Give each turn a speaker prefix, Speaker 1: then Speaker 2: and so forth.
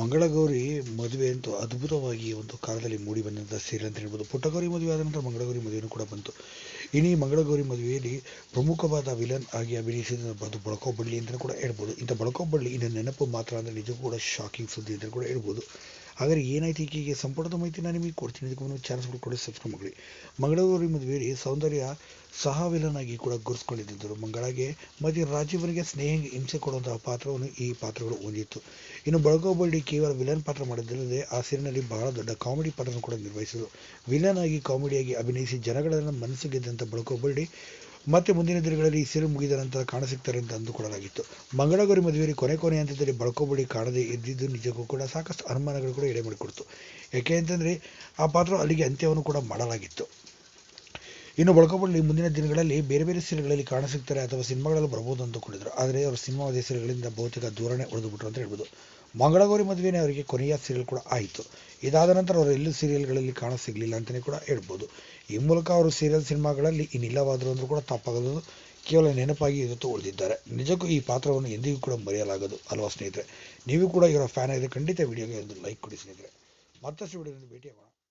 Speaker 1: ಮಂಗಳಗೌರಿ ಮದುವೆ ಅಂತೂ ಅದ್ಭುತವಾಗಿ ಒಂದು ಕಾಲದಲ್ಲಿ ಮೂಡಿ ಬಂದಂಥ ಸೀರೆ ಅಂತ ಹೇಳ್ಬೋದು. ಪುಟ್ಟಗೌರಿ ಮದುವೆ ಆದ ನಂತರ ಮಂಗಳಗೌರಿ ಮದುವೆನೂ ಕೂಡ ಬಂತು. ಇನ್ನು ಈ ಮಂಗಳಗೌರಿ ಮದುವೆಯಲ್ಲಿ ಪ್ರಮುಖವಾದ ವಿಲನ್ ಆಗಿ ಅಭಿನಯಿಸಿದ ಅದು ಬಳಕೋಬಳ್ಳಿ ಅಂತಲೂ ಕೂಡ ಹೇಳ್ಬೋದು. ಇಂಥ ಬಳಕೋಬಳ್ಳಿ ಇನ್ನು ನೆನಪು ಮಾತ್ರ ಅಂದರೆ ನಿಜಕ್ಕೂ ಕೂಡ ಶಾಕಿಂಗ್ ಸುದ್ದಿ ಅಂತ ಕೂಡ ಹೇಳ್ಬೋದು. ಹಾಗಾದ್ರೆ ಏನಾಯ್ತು ಈಕೆಗೆ ಸಂಪುಟದ ಮಾಹಿತಿ ನಾನು ನಿಮಗೆ ಕೊಡ್ತೀನಿ. ಇದಕ್ಕೆ ಚಾನ್ಸ್ಗಳು ಕೂಡ ಸಬ್ಸ್ಕ್ರೈಬ್ ಮಾಡಿ ಮಂಗಳಗೌರಿ ಮದುವೆಯಲ್ಲಿ ಸೌಂದರ್ಯ ಸಹ ವಿಲನಾಗಿ ಕೂಡ ಗುರುಸ್ಕೊಂಡಿದ್ದರು ಮಂಗಳಾಗೆ ಮತ್ತು ರಾಜೀವನಿಗೆ ಸ್ನೇಹ ಹಿಂಸೆ ಕೊಡುವಂತಹ ಪಾತ್ರವನ್ನು ಈ ಪಾತ್ರಗಳು ಹೊಂದಿತ್ತು. ಇನ್ನು ಬಳಗೋಬಳ್ಳಿ ಕೇವಲ ವಿಲನ್ ಪಾತ್ರ ಮಾಡಿದ್ದಲ್ಲದೆ ಆ ಸೀರಿನಲ್ಲಿ ಬಹಳ ದೊಡ್ಡ ಕಾಮಿಡಿ ಪಾತ್ರವನ್ನು ಕೂಡ ನಿರ್ವಹಿಸಿದರು. ವಿಲನ್ ಆಗಿ ಕಾಮಿಡಿಯಾಗಿ ಅಭಿನಯಿಸಿ ಜನಗಳನ್ನು ಮನಸ್ಸು ಗೆದ್ದಂಥ ಬಳಗೋಬಳ್ಳಿ ಮತ್ತೆ ಮುಂದಿನ ದಿನಗಳಲ್ಲಿ ಈ ಸೀರೆ ಮುಗಿದ ನಂತರ ಕಾಣಸಿಗ್ತಾರೆ ಅಂತ ಅಂದುಕೊಳ್ಳಲಾಗಿತ್ತು. ಮಂಗಳಗೌರಿ ಮದುವೆಯಲ್ಲಿ ಕೊನೆ ಕೊನೆ ಹಂತದಲ್ಲಿ ಬಳಕೋಬಳಿ ಕಾಣದೇ ಇದ್ದಿದ್ದು ನಿಜಕ್ಕೂ ಕೂಡ ಸಾಕಷ್ಟು ಅನುಮಾನಗಳು ಕೂಡ ಎಡೆ ಮಾಡಿಕೊಡ್ತು. ಯಾಕೆ ಅಂತಂದರೆ ಆ ಪಾತ್ರ ಅಲ್ಲಿಗೆ ಅಂತ್ಯವನ್ನು ಕೂಡ ಮಾಡಲಾಗಿತ್ತು. ಇನ್ನು ಬಳಕೋಬಳ್ಳಿ ಮುಂದಿನ ದಿನಗಳಲ್ಲಿ ಬೇರೆ ಬೇರೆ ಸೀರೆಗಳಲ್ಲಿ ಕಾಣಸಿಗ್ತಾರೆ ಅಥವಾ ಸಿನಿಮಾಗಳಲ್ಲಿ ಬರ್ಬೋದು ಅಂದುಕೊಂಡಿದ್ರು. ಆದರೆ ಅವರು ಸಿನಿಮಾ ಸೀರೆಗಳಿಂದ ಭೌತಿಕ ದೂರನೇ ಉಳಿದುಬಿಟ್ರು ಅಂತ ಹೇಳ್ಬೋದು. ಮಂಗಳಗೌರಿ ಮದುವೆನೇ ಅವರಿಗೆ ಕೊನೆಯ ಸೀರಿಯಲ್ ಕೂಡ ಆಯಿತು. ಇದಾದ ನಂತರ ಅವರು ಎಲ್ಲೂ ಸೀರಿಯಲ್ಗಳಲ್ಲಿ ಕಾಣ ಸಿಗಲಿಲ್ಲ ಅಂತಲೇ ಕೂಡ ಹೇಳ್ಬೋದು. ಈ ಮೂಲಕ ಅವರು ಸೀರಿಯಲ್ ಸಿನಿಮಾಗಳಲ್ಲಿ ಇನ್ನಿಲ್ಲವಾದರು ಅಂದರೂ ಕೂಡ ತಪ್ಪಾಗದು. ಕೇವಲ ನೆನಪಾಗಿ ಇವತ್ತು ಉಳಿದಿದ್ದಾರೆ ನಿಜಕ್ಕೂ ಈ ಪಾತ್ರವನ್ನು ಎಂದಿಗೂ ಕೂಡ ಮರೆಯಲಾಗದು, ಅಲ್ವಾ ಸ್ನೇಹಿತರೆ? ನೀವು ಕೂಡ ಇವರ ಫ್ಯಾನ್ ಆಗಿದೆ ಖಂಡಿತ ವಿಡಿಯೋಗೆ ಒಂದು ಲೈಕ್ ಕೊಡಿ ಸ್ನೇಹಿತರೆ. ಮತ್ತಷ್ಟು ವಿಡಿಯೋದಲ್ಲಿ ಭೇಟಿಯಾಗೋಣ.